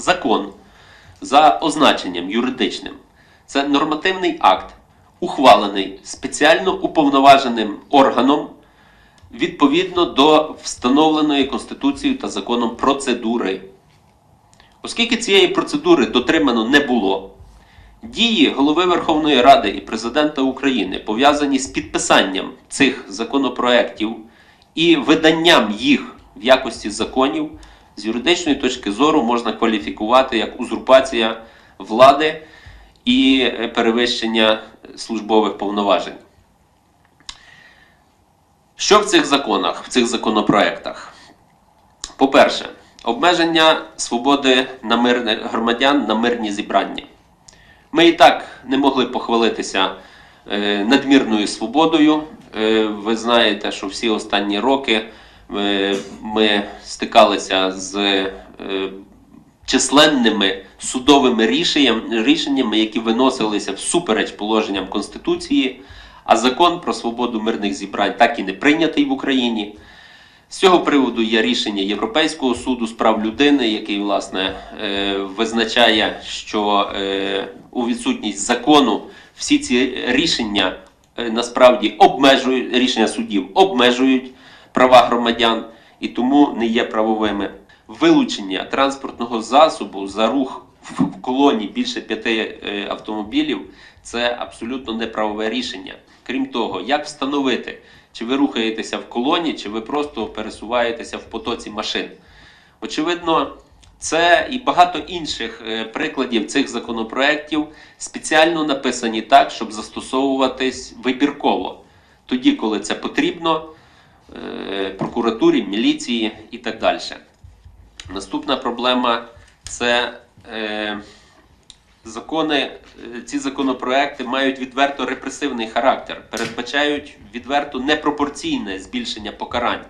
закон за означенням юридичним це нормативний акт, ухвалений спеціально уповноваженим органом відповідно до встановленої Конституцією та законом процедури. Оскільки цієї процедури дотримано не було, дії голови Верховної Ради і президента України пов'язані з підписанням цих законопроєктів і виданням їх в якості законів з юридичної точки зору можна кваліфікувати як узурпація влади і е, перевищення службових повноважень. Що в цих законах, в цих законопроектах? По-перше, обмеження свободи на мирне, громадян на мирні зібрання. Ми і так не могли похвалитися е, надмірною свободою. Е, ви знаєте, що всі останні роки е, ми стикалися з е, численними судовими рішеннями, які виносилися всупереч положенням Конституції, а закон про свободу мирних зібрань так і не прийнятий в Україні. З цього приводу є рішення Європейського суду з прав людини, який власне е, визначає, що е, у відсутність закону всі ці рішення е, насправді обмежують рішення судів обмежують права громадян і тому не є правовими. Вилучення транспортного засобу за рух в колоні більше п'яти е, автомобілів це абсолютно неправове рішення. Крім того, як встановити, чи ви рухаєтеся в колоні, чи ви просто пересуваєтеся в потоці машин. Очевидно, це і багато інших е, прикладів цих законопроєктів спеціально написані так, щоб застосовуватись вибірково, тоді, коли це потрібно, прокуратурі, міліції і так далі. Наступна проблема це е, закони, е, ці законопроекти мають відверто репресивний характер, передбачають відверто непропорційне збільшення покарань.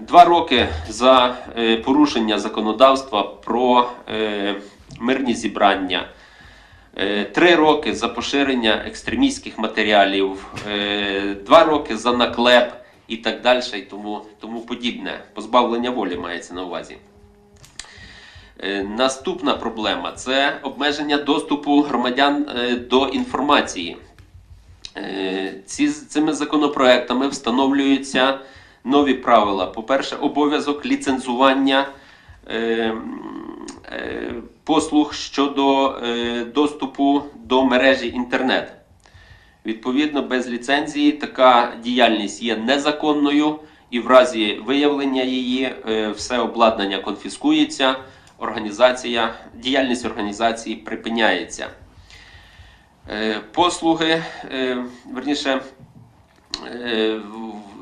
Два роки за е, порушення законодавства про е, мирні зібрання. Е, Три роки за поширення екстремістських матеріалів, е, два роки за наклеп і так далі, і тому, тому подібне. Позбавлення волі мається на увазі. Е, Наступна проблема це обмеження доступу громадян е, до інформації. Е, Ці, цими законопроектами встановлюються нові правила. По-перше, обов'язок ліцензування е, е, послуг щодо е, доступу до мережі інтернет. Відповідно, без ліцензії така діяльність є незаконною, і в разі виявлення її е, все обладнання конфіскується, організація, діяльність організації припиняється. Е, Послуги, е, верніше, е,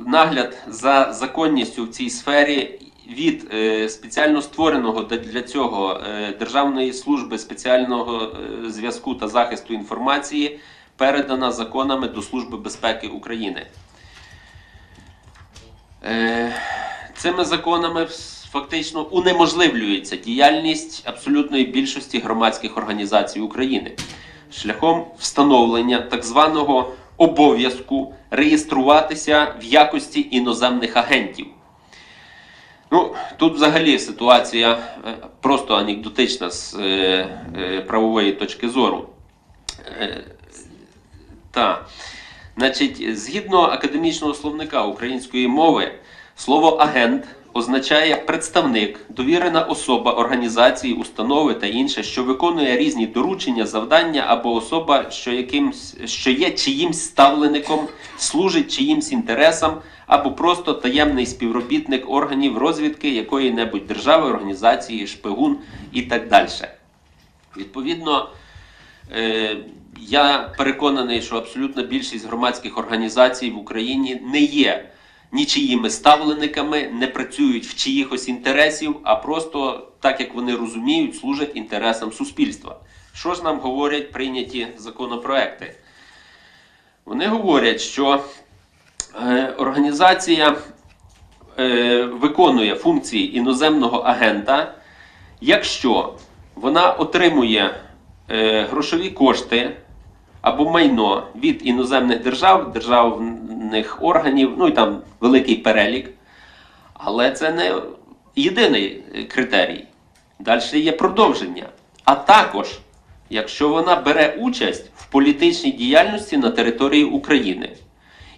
нагляд за законністю в цій сфері від е, спеціально створеного для- цього е, Державної служби спеціального е, зв'язку та захисту інформації передана законами до Служби безпеки України. Цими законами фактично унеможливлюється діяльність абсолютної більшості громадських організацій України шляхом встановлення так званого обов'язку реєструватися в якості іноземних агентів. Ну, тут взагалі ситуація е, просто анекдотична з е, е, правової точки зору. Та. Значить, згідно академічного словника української мови, слово агент означає представник, довірена особа організації, установи та інше, що виконує різні доручення, завдання або особа, що, якимсь, що є чиїмсь ставлеником, служить чиїмсь інтересам, або просто таємний співробітник органів розвідки якої-небудь держави, організації, шпигун і так далі. Відповідно, Е, Я переконаний, що абсолютна більшість громадських організацій в Україні не є нічиїми ставлениками, не працюють в чиїхось інтересів, а просто так як вони розуміють, служать інтересам суспільства. Що ж нам говорять прийняті законопроекти? Вони говорять, що е, організація е, виконує функції іноземного агента, якщо вона отримує е, грошові кошти або майно від іноземних держав, державних органів, ну і там великий перелік. Але це не єдиний критерій. Далі є продовження. А також, якщо вона бере участь в політичній діяльності на території України.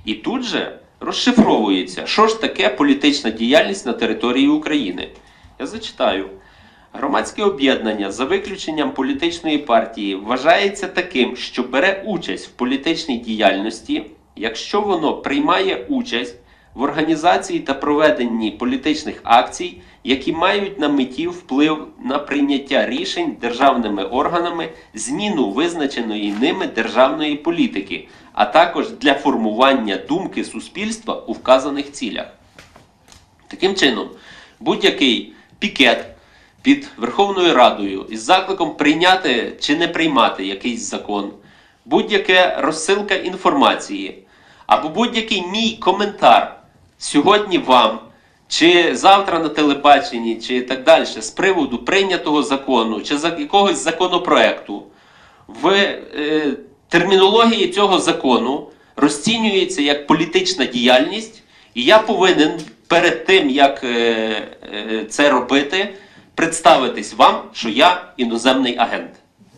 І тут же розшифровується, що ж таке політична діяльність на території України. Я зачитаю. Громадське об'єднання за виключенням політичної партії вважається таким, що бере участь в політичній діяльності, якщо воно приймає участь в організації та проведенні політичних акцій, які мають на меті вплив на прийняття рішень державними органами, зміну визначеної ними державної політики, а також для формування думки суспільства у вказаних цілях. Таким чином, будь-який пікет під Верховною Радою із закликом прийняти чи не приймати якийсь закон, будь-яка розсилка інформації або будь-який мій коментар сьогодні вам, чи завтра на телебаченні, чи так далі, з приводу прийнятого закону, чи якогось законопроекту, в е, термінології цього закону розцінюється як політична діяльність, і я повинен перед тим, як е, е, це робити, представитись вам, що я іноземний агент.